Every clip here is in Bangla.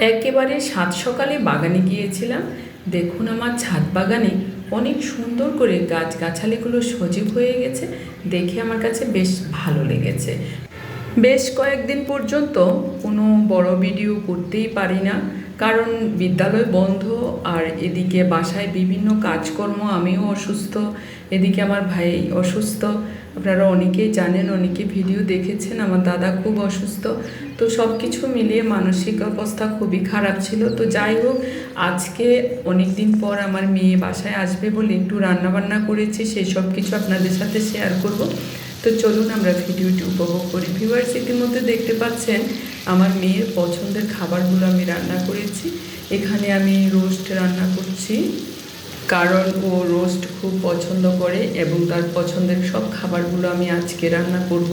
একেবারে সাত সকালে বাগানে গিয়েছিলাম। দেখুন আমার ছাদ বাগানে অনেক সুন্দর করে গাছগাছালিগুলো সজীব হয়ে গেছে। দেখে আমার কাছে বেশ ভালো লেগেছে। বেশ কয়েকদিন পর্যন্ত কোনো বড় ভিডিও করতেই পারি না। কারণ বিদ্যালয় বন্ধ আর এদিকে বাসায় বিভিন্ন কাজকর্ম, আমিও অসুস্থ। এদিকে আমার ভাই অসুস্থ। আপনারা অনেকেই জানেন, অনেকে ভিডিও দেখেছেন, আমার দাদা খুব অসুস্থ। তো সব কিছু মিলিয়ে মানসিক অবস্থা খুবই খারাপ ছিল। তো যাই হোক, আজকে অনেক দিন পর আমার মেয়ে বাসায় আসবে বলে একটু রান্নাবান্না করেছি, সেই সব কিছু আপনাদের সাথে শেয়ার করব। তো চলুন আমরা ভিডিওটি উপভোগ করি। ভিউয়ার্স ইতিমধ্যে দেখতে পাচ্ছেন, আমার মেয়ের পছন্দের খাবারগুলো আমি রান্না করেছি। এখানে আমি রোস্ট রান্না করছি, কারণ ও রোস্ট খুব পছন্দ করে এবং তার পছন্দের সব খাবারগুলো আমি আজকে রান্না করব।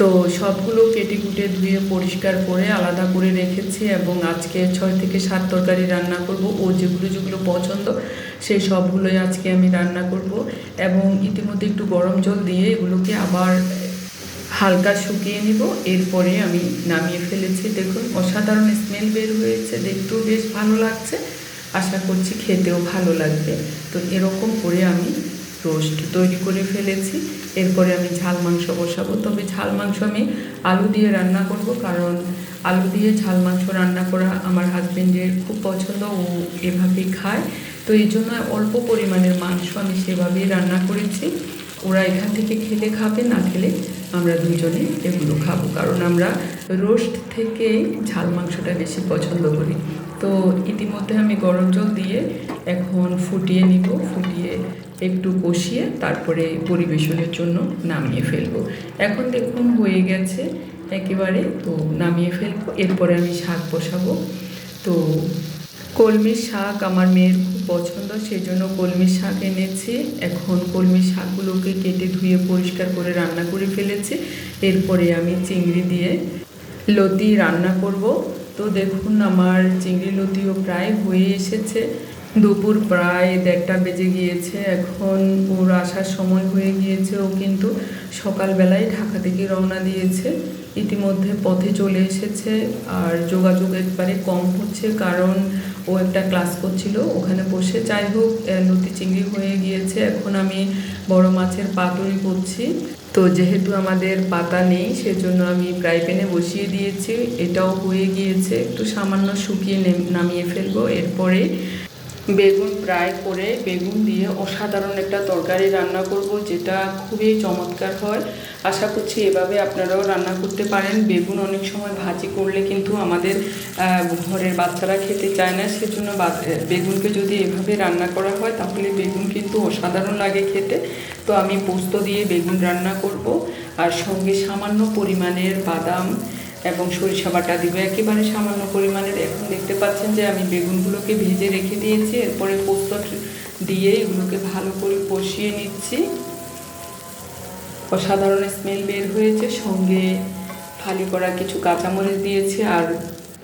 তো সবগুলো কেটে কুটে ধুয়ে পরিষ্কার করে আলাদা করে রেখেছি এবং আজকে ছয় থেকে সাত তরকারি রান্না করব। ও যেগুলো যেগুলো পছন্দ, সেই সবগুলোই আজকে আমি রান্না করব এবং ইতিমধ্যে একটু গরম জল দিয়ে এগুলোকে আবার হালকা শুকিয়ে নিব। এরপরে আমি নামিয়ে ফেলেছি। দেখুন, অসাধারণ স্মেল বের হয়েছে। দেখতেও বেশ ভালো লাগছে। আশা করছি খেতেও ভালো লাগবে। তো এরকম করে আমি রোস্ট তৈরি করে ফেলেছি। এরপরে আমি ঝাল মাংস বসাবো। ঝাল মাংস আমি আলু দিয়ে রান্না করব কারণ আলু দিয়ে ঝাল মাংস রান্না করা আমার হাজবেন্ডের খুব পছন্দ, ও এভাবেই খায়। তো এই জন্য অল্প পরিমাণের মাংস আমি সেভাবেই রান্না করেছি। ওরা এখান থেকে খেলে খাবে, না খেলে আমরা দুজনে এগুলো খাব। কারণ আমরা রোস্ট থেকে ঝাল মাংসটা বেশি পছন্দ করি। তো ইতিমধ্যে আমি গরম জল দিয়ে এখন ফুটিয়ে নিব। ফুটিয়ে একটু কষিয়ে তারপরে পরিবেশনের জন্য নামিয়ে ফেলব। এখন দেখুন হয়ে গেছে একেবারে, তো নামিয়ে ফেলব। এরপরে আমি শাক বসাবো। তো কলমির শাক আমার মেয়ের খুব পছন্দ সেই জন্য কলমির শাক এনেছি। এখন কলমির শাকগুলোকে কেটে ধুয়ে পরিষ্কার করে রান্না করে ফেলেছি। এরপরে আমি চিংড়ি দিয়ে লতি রান্না করব। তো দেখুন আমার চিংড়ি লতিও প্রায় হয়ে এসেছে। দুপুর প্রায় দেড়টা বেজে গিয়েছে। এখন ওর আসার সময় হয়ে গিয়েছে। ও কিন্তু সকালবেলায় ঢাকা থেকে রওনা দিয়েছে। ইতিমধ্যে পথে চলে এসেছে আর যোগাযোগ একবারে কম হচ্ছে কারণ ও একটা ক্লাস করছিল। ওখানে বসে যাই হোক লতি চিংড়ি হয়ে গিয়েছে। এখন আমি বড় মাছের পাতুরি করছি। তো যেহেতু আমাদের পাতা নেই, সেজন্য আমি ফ্রাই প্যানে বসিয়ে দিয়েছি। এটাও হয়ে গিয়েছে। একটু সামান্য শুকিয়ে নেম- নামিয়ে ফেলব। এরপরে বেগুন ফ্রাই করে বেগুন দিয়ে অসাধারণ একটা তরকারি রান্না করব, যেটা খুবই চমৎকার হয়। আশা করছি এভাবে আপনারাও রান্না করতে পারেন। বেগুন অনেক সময় ভাজি করলে কিন্তু আমাদের ঘরের বাচ্চারা খেতে চায় না। সেজন্য বেগুনকে যদি এভাবে রান্না করা হয়, তাহলে বেগুন কিন্তু অসাধারণ লাগে খেতে। তো আমি পোস্ত দিয়ে বেগুন রান্না করব। আর সঙ্গে সামান্য পরিমাণের বাদাম এবং সরিষা বাটা দিব। একেবারে সামান্য পরিমাণের। এখন দেখতে পাচ্ছেন যে আমি বেগুনগুলোকে ভেজে রেখে দিয়েছি। এরপরে পোস্ত দিয়ে এগুলোকে ভালো করে কষিয়ে নিচ্ছি। অসাধারণ স্মেল বের হয়েছে। সঙ্গে ফালি করা কিছু কাঁচামরিচ দিয়েছি আর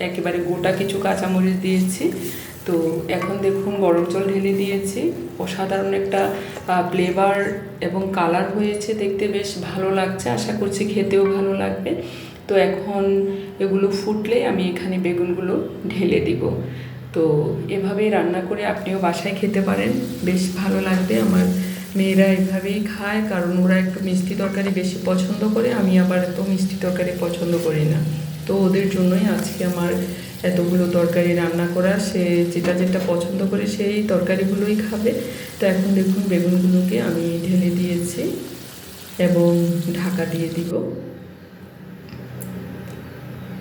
একেবারে গোটা কিছু কাঁচামরিচ দিয়েছি। তো এখন দেখুন, গরম জল ঢেলে দিয়েছি। অসাধারণ একটা ফ্লেভার এবং কালার হয়েছে। দেখতে বেশ ভালো লাগছে। আশা করছি খেতেও ভালো লাগবে। তো এখন এগুলো ফুটলে আমি এখানে বেগুনগুলো ঢেলে দিব। তো এভাবেই রান্না করে আপনিও বাসায় খেতে পারেন। বেশ ভালো লাগবে। আমার মেয়েরা এভাবেই খায়, কারণ ওরা একটু মিষ্টি তরকারি বেশি পছন্দ করে, আমি আবার এত মিষ্টি তরকারি পছন্দ করি না। তো ওদের জন্যই আজকে আমার এতগুলো তরকারি রান্না করা। সে যেটা যেটা পছন্দ করে সেই তরকারিগুলোই খাবে। তো এখন দেখুন বেগুনগুলোকে আমি ঢেলে দিয়েছি এবং ঢাকা দিয়ে দিব।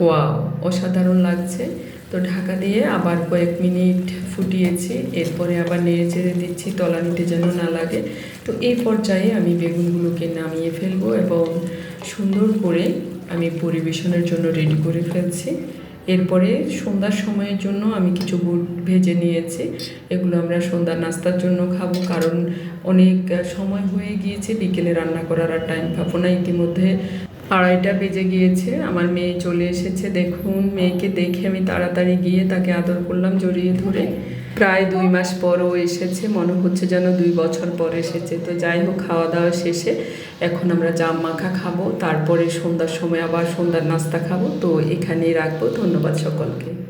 ওয়াও, অসাধারণ লাগছে। তো ঢাকা দিয়ে আবার কয়েক মিনিট ফুটিয়েছি, এরপরে আবার নেড়ে চেড়ে দিচ্ছি, তলা তলানিতে যেন না লাগে। তো এই পর্যায়ে আমি বেগুনগুলোকে নামিয়ে ফেলব এবং সুন্দর করে আমি পরিবেশনের জন্য রেডি করে ফেলছি। এরপরে সন্ধ্যার সময়ের জন্য আমি কিছু বুট ভেজে নিয়েছি। এগুলো আমরা সন্ধ্যার নাস্তার জন্য খাব, কারণ অনেক সময় হয়ে গিয়েছে, বিকেলে রান্না করার আর টাইম পাবো না। ইতিমধ্যে আড়াইটা বেজে গিয়েছে। আমার মেয়ে চলে এসেছে। দেখুন, মেয়েকে দেখে আমি তাড়াতাড়ি গিয়ে তাকে আদর করলাম জড়িয়ে ধরে। প্রায় দুই মাস পরও এসেছে। মনে হচ্ছে যেন দুই বছর পর এসেছে। তো যাই হোক খাওয়া দাওয়া শেষে এখন আমরা জাম মাখা খাব। তারপরে সন্ধ্যার সময় আবার সন্ধ্যার নাস্তা খাব। তো এখানেই রাখব। ধন্যবাদ সকলকে।